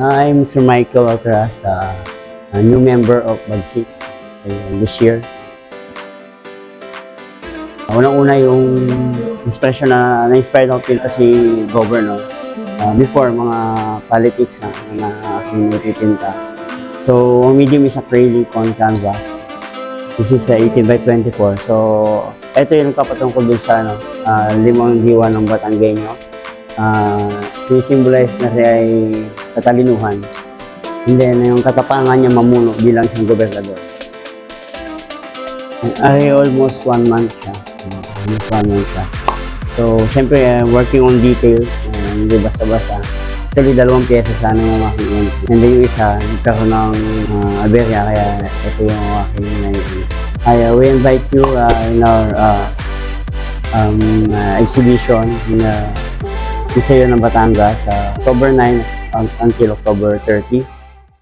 I'm Sir Michael Alcaraz, uh, a new member of Bagsik uh, this year. Unang-una yung inspiration na na-inspired ako kasi governor. Uh, before, mga politics na, na aking natitinta. So, ang medium is acrylic on canvas. This is uh, 18 by 24. So, ito yung kapatungkol dun sa ano, uh, limang diwa ng Batanggenyo. Uh, sinisimbolize na siya ay katalinuhan. And then, yung katapangan niya mamuno bilang isang gobernador. Ay, almost one month siya. Almost one month siya. So, syempre, uh, working on details, uh, hindi basta-basta. Actually, dalawang pyesa sana yung aking yun. And then yung isa, nagkaroon ng uh, aberya, kaya ito yung aking naiin. I, uh, we invite you uh, in our uh, um, uh, exhibition in uh, Museo ng Batangas sa October 9 un- until October 30.